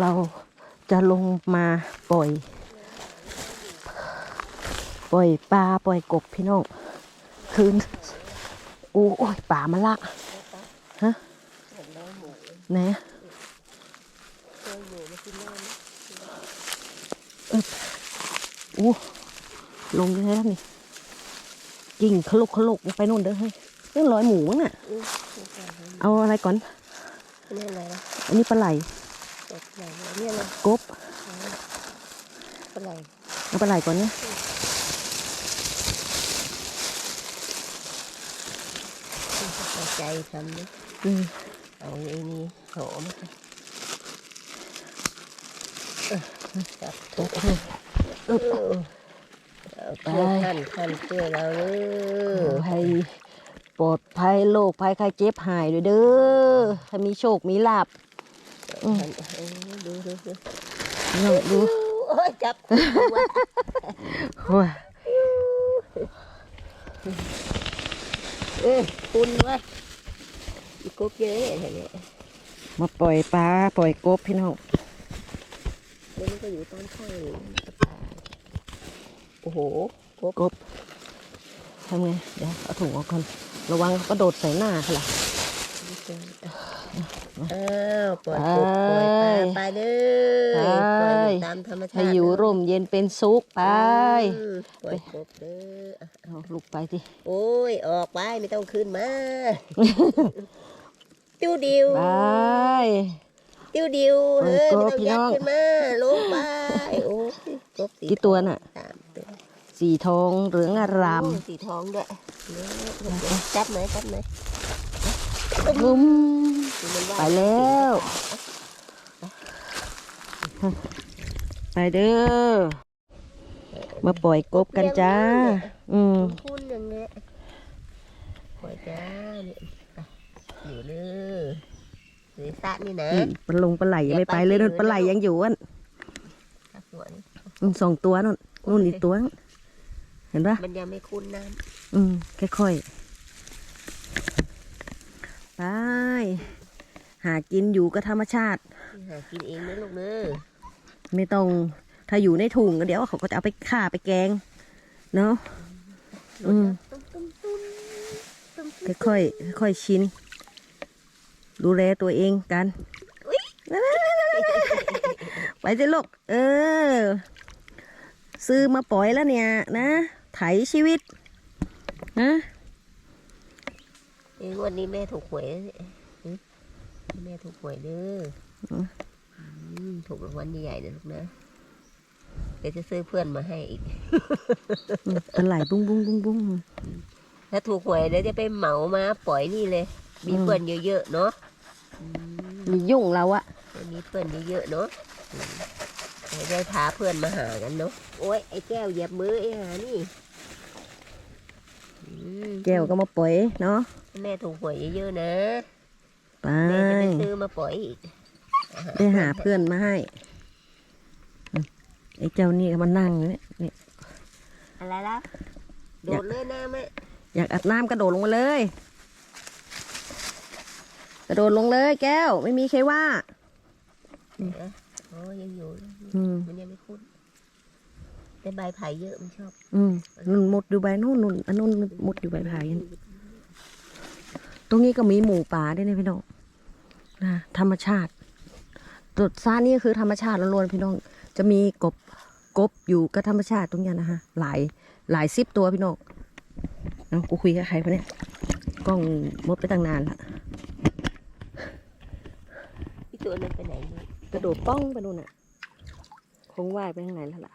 เราจะลงมาปล่อย ปล่อยปลาปล่อยกบพี่น้องคืนโอ้ยป่ามาละฮะไหนอะเอออู้ลงยังไงแล้วนี่กิ่งขลุกขลุกไปนู่นเด้อเฮ้ยเรื่องร้อยหมูมั้งน่ะ เอาอะไรก่อนนี่อะไรนะอันนี้ปลาไหลกบ ไหนเนี่ยอะไรกบอะไรเอาปลาไหลก่อนเนี่ยเอาใจทำนี่อืมเอาไอ้นี่โหมจับโอ้โหเออเอาเพื่อท่านท่านเพื่อเราเด้อให้ปลอดภัยโรคภัยไข้เจ็บหายด้วยเด้อให้มีโชค มีลาบ ดูดูดูนี่ดูโอ้ยจับหัวโอ้ยเออคุณวะอีกบเยอะเนี่ยเนี่ยมาปล่อยปลาปล่อยกบพี่น้องแล้วก็อยู่ต้นข้างโอ้โหกบกบทำไงเดี๋ยวเอาถุงออกก่อนระวังกระโดดใส่หน้าค่ะ อ้าวปล่อยกบปล่อยปลาไปเลยไปปล่อยอยู่ตามธรรมชาติให้อยู่ร่มเย็นเป็นสุขไปอืมปล่อยกบเด้อเอาลูกไปสิโอ้ยออกไปไม่ต้องขึ้นมาติ้วดิวไป ติ้วดิวปล่เฮ้อยยกไม่บต้องพี่ยัดน้อง ขึ้นมาลงไปโอ้ยกบสีกี่ตัวน่ะ สามตัวสีทองเหลืองอารามโอ้ยสีทองด้วยเนี่ยจับไหนจับไหนงุ้มดูมันว่า ไปแล้ว ไปเด้อ มาปล่อยกบกันจ้า อืมคุ้นๆอย่างเงี้ยปล่อยจ้าเนี่ยไปอยู่เลยสีสะนี่นะปลาลงปลาไหลยังไม่ไปเลยนู่นปลาไหลยังอยู่อะครับสวนอืมสองตัวนู่นนู่นอีกตัว เห็นปะมันยังไม่คุ้นน้อืมค่อยๆ ไป หากินอยู่กับธรรมชาติำหากินเองนะลูกเนอะไม่ต้องถ้าอยู่ในถุงก็เดี๋ยวเขาก็จะเอาไปฆ่าไปแกง เนาะอืมตุ้มตุ้มตุ้มตุ้มค่อยๆค่อยๆชินดูแลตัวเองกันไปสิลูกเออ ซื้อมาปล่อยแล้วเนี่ย นะ ไถชีวิตนะเอ้ยวันนี้แม่ถูกหวยนะเนี่ยหึ แม่ถูกหวยเด้ออมอืมถูกรางวัลใหญ่ๆนะลูกนะเดี๋ยวจะซื้อเพื่อนมาให้อีกปลาไหลบุ้งบุ้งบุ้งบุ้งถ้าถูกหวยเดี๋ยวจะไปเหมามาปล่อยนี่เลย มีอืมเพื่อนเยอะๆเนาะอืมมียุ่งเราอะมีเพื่อนเยอะๆเนาะอืมเดี๋ยวได้พาเพื่อนมาหากันเนาะโอ้ยไอ้แก้วเหยียบมือไอ้หานี่อืมแก้วก็มาปล่อยเนาะแม่ถูกหวยเยอะๆนะ ไป แม่จะไปซื้อมาปล่อยอีกไปหาเพื่อนมาให้อืมไอ้เจ้านี่ก็มานั่งเนี่ยนี่อะไรล่ะโดดเลยนะแม่อยากอาบน้ำกระโดดลงมาเลย กระโดดลงเลยแก้ว ไม่มีใครว่าโอ้ยังอยู่นะอืมมันยังไม่คุ้นแต่ใบไผ่เยอะมันชอบ อืมนุ่นหมดอยู่ใบนู่นนุ่นอันนู้นหมดอยู่ใบพายนั่น ตรงนี้ก็มีหมูป่าด้วยนะพี่น้องนะธรรมชาติจุดซ่านนี่ก็คือธรรมชาติล้วนๆพี่น้อง จะมีกบกบอยู่กับธรรมชาติตรงเนี้ยนะฮะหลายหลายสิบตัวพี่น้องเอากูคุยกับใครปะเนี่ยกล้องมดไปตั้งนานละอีตัวนั้นไปไหนเนี่ยกระโดดป้องไปนู่นน่ะ คงว่ายไปทางไหนแล้วล่ะ